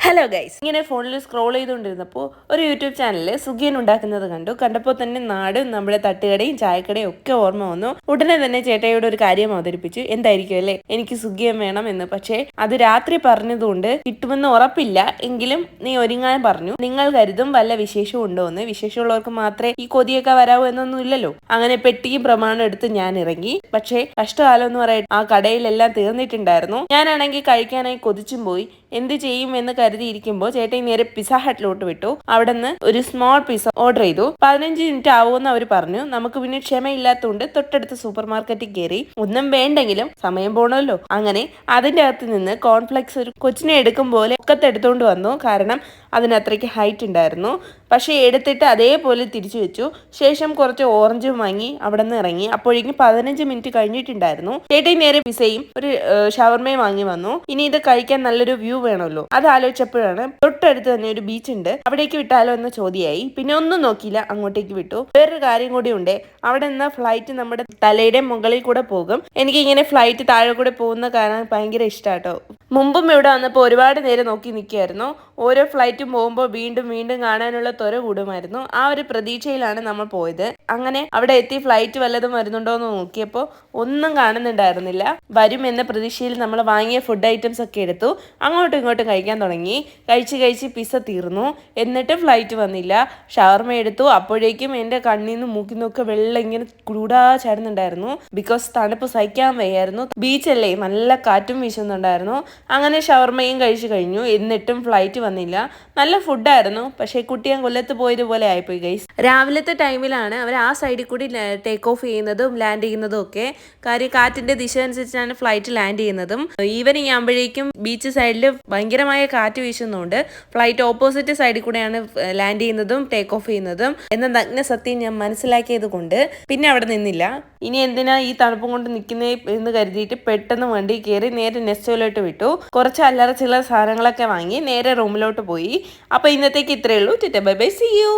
Hello guys ഇങ്ങനെ ഫോണിൽ scroll ചെയ്തുകൊണ്ടിരുന്നപ്പോൾ ഒരു യൂട്യൂബ് ചാനലിൽ സുഖിയൻ ഉണ്ടാക്കുന്നത് കണ്ടു. കണ്ടപ്പോൾ തന്നെ നാടും നമ്മുടെ തട്ടുകടയും ചായക്കടയും ഒക്കെ ഓർമ്മ വന്നു. ഉടനെ തന്നെ ചേട്ടയോട് ഒരു കാര്യം അവതരിപ്പിച്ചു. എന്തായിരിക്കും അല്ലേ? എനിക്ക് സുഖിയൻ വേണം എന്ന്. പക്ഷേ അത് രാത്രി പറഞ്ഞതുകൊണ്ട് കിട്ടുമെന്ന് ഉറപ്പില്ല. എങ്കിലും നീ ഒരുങ്ങാൻ പറഞ്ഞു. നിങ്ങൾ കരുതും വല്ല വിശേഷവും ഉണ്ടോ എന്ന്. വിശേഷമുള്ളവർക്ക് മാത്രമേ ഈ കൊതിയൊക്കെ വരാവൂ എന്നൊന്നും ഇല്ലല്ലോ. അങ്ങനെ പെട്ടിയും പ്രമാണം എടുത്ത് ഞാൻ ഇറങ്ങി. പക്ഷേ കഷ്ടകാലം എന്ന് പറയട്ടെ ആ കടയിലെല്ലാം തീർന്നിട്ടുണ്ടായിരുന്നു. ഞാനാണെങ്കിൽ കഴിക്കാനായി കൊതിച്ചും പോയി. എന്ത് ചെയ്യും എന്ന് കരുതിയിരിക്കുമ്പോൾ ചേട്ടൻ നേരെ പിസ ഹട്ടിലോട്ട് വിട്ടു. അവിടെ നിന്ന് ഒരു സ്മോൾ പിസ ഓർഡർ ചെയ്തു. പതിനഞ്ച് മിനിറ്റ് ആവുമെന്ന് അവർ പറഞ്ഞു. നമുക്ക് പിന്നെ ക്ഷമയില്ലാത്തതുകൊണ്ട് തൊട്ടടുത്ത സൂപ്പർ മാർക്കറ്റിൽ കയറി ഒന്നും വേണ്ടെങ്കിലും സമയം പോണല്ലോ അങ്ങനെ അതിന്റെ അകത്ത് നിന്ന് കോൺഫ്ലെക്സ് ഒരു കൊച്ചിനെ എടുക്കും പോലെ ഒക്കത്തെടുത്തോണ്ട് വന്നു. കാരണം അതിന് അത്രയ്ക്ക് ഹൈറ്റ് ഉണ്ടായിരുന്നു. പക്ഷേ എടുത്തിട്ട് അതേപോലെ തിരിച്ചു വെച്ചു. ശേഷം കുറച്ച് ഓറഞ്ച് വാങ്ങി അവിടെ നിന്ന് ഇറങ്ങി. അപ്പോഴേക്കും പതിനഞ്ച് മിനിറ്റ് കഴിഞ്ഞിട്ടുണ്ടായിരുന്നു. ചേട്ടൻ നേരെ പിസയും ഒരു ഷവർമയും വാങ്ങി വന്നു. ഇനി ഇത് കഴിക്കാൻ നല്ലൊരു വ്യൂ വേണമല്ലോ. അത് ആലോചിച്ചപ്പോഴാണ് തൊട്ടടുത്ത് തന്നെ ഒരു ബീച്ച് ഉണ്ട്. അവിടേക്ക് വിട്ടാലോ എന്ന ചോദ്യമായി. പിന്നെ ഒന്നും നോക്കിയില്ല അങ്ങോട്ടേക്ക് വിട്ടു. വേറൊരു കാര്യം കൂടി ഉണ്ട്. അവിടെ നിന്ന് ഫ്ലൈറ്റ് നമ്മുടെ തലയുടെ മുകളിൽ കൂടെ പോകും. എനിക്ക് ഇങ്ങനെ ഫ്ലൈറ്റ് താഴെ കൂടെ പോകുന്ന കാരണം ഭയങ്കര ഇഷ്ടാട്ടോ. മുമ്പും ഇവിടെ വന്നപ്പോൾ ഒരുപാട് നേരം നോക്കി നിൽക്കുകയായിരുന്നു. ഓരോ ഫ്ലൈറ്റും പോകുമ്പോൾ വീണ്ടും വീണ്ടും കാണാനുള്ള ത്വര കൂടുമായിരുന്നു. ആ ഒരു പ്രതീക്ഷയിലാണ് നമ്മൾ പോയത്. അങ്ങനെ അവിടെ എത്തി ഫ്ലൈറ്റ് വല്ലതും വരുന്നുണ്ടോ എന്ന് നോക്കിയപ്പോൾ ഒന്നും കാണുന്നുണ്ടായിരുന്നില്ല. വരും എന്ന പ്രതീക്ഷയിൽ നമ്മൾ വാങ്ങിയ ഫുഡ് ഐറ്റംസ് ഒക്കെ എടുത്തു. അങ്ങോട്ടും ഇങ്ങോട്ടും കഴിക്കാൻ തുടങ്ങി. കഴിച്ച് കഴിച്ച് പിസ തീർന്നു. എന്നിട്ട് ഫ്ലൈറ്റ് വന്നില്ല. ഷവർമ എടുത്തു. അപ്പോഴേക്കും എന്റെ കണ്ണിൽ നിന്ന് മൂക്കിൽ നിന്നൊക്കെ വെള്ളം ഇങ്ങനെ കൂടാ ചാടുന്നുണ്ടായിരുന്നു. ബിക്കോസ് തണുപ്പ് സഹിക്കാൻ വയ്യായിരുന്നു. ബീച്ചല്ലേ നല്ല കാറ്റും വീശുന്നുണ്ടായിരുന്നു. അങ്ങനെ ഷവർമയും കഴിച്ചു കഴിഞ്ഞു. എന്നിട്ടും ഫ്ലൈറ്റ് വന്നില്ല. നല്ല ഫുഡായിരുന്നു പക്ഷേ കുട്ടിയെ കൊല്ലത്ത് പോയതുപോലെ ആയിപ്പോയി ഗൈസ് രാവിലത്തെ ടൈമിലാണ് അവർ ആ സൈഡിൽ കൂടി ടേക്ക് ഓഫ് ചെയ്യുന്നതും ലാൻഡ് ചെയ്യുന്നതും ഒക്കെ. കാര്യം കാറ്റിന്റെ ദിശ അനുസരിച്ചാണ് ഫ്ലൈറ്റ് ലാൻഡ് ചെയ്യുന്നതും. ഈവനിങ് ആകുമ്പോഴേക്കും ബീച്ച് സൈഡിൽ ഭയങ്കരമായ കാറ്റ് വീശുന്നുണ്ട്. ഫ്ലൈറ്റ് ഓപ്പോസിറ്റ് സൈഡിൽ കൂടെയാണ് ലാൻഡ് ചെയ്യുന്നതും ടേക്ക് ഓഫ് ചെയ്യുന്നതും. എന്ന നഗ്ന സത്യം ഞാൻ മനസ്സിലാക്കിയത് കൊണ്ട് പിന്നെ അവിടെ നിന്നില്ല. ഇനി എന്തിനാ ഈ തണുപ്പും കൊണ്ട് നിൽക്കുന്നേ എന്ന് കരുതിയിട്ട് പെട്ടെന്ന് വണ്ടി കയറി നേരെ നെസ്റ്റോയിലോട്ട് വിട്ടു. കുറച്ച് അല്ലറ ചില്ലറ സാധനങ്ങളൊക്കെ വാങ്ങി നേരെ റൂമിലോട്ട് പോയി. അപ്പോൾ ഇന്നത്തേക്ക് ഇത്രയേ ഉള്ളൂ. ടിറ്റ ബൈ ബൈ സി യു.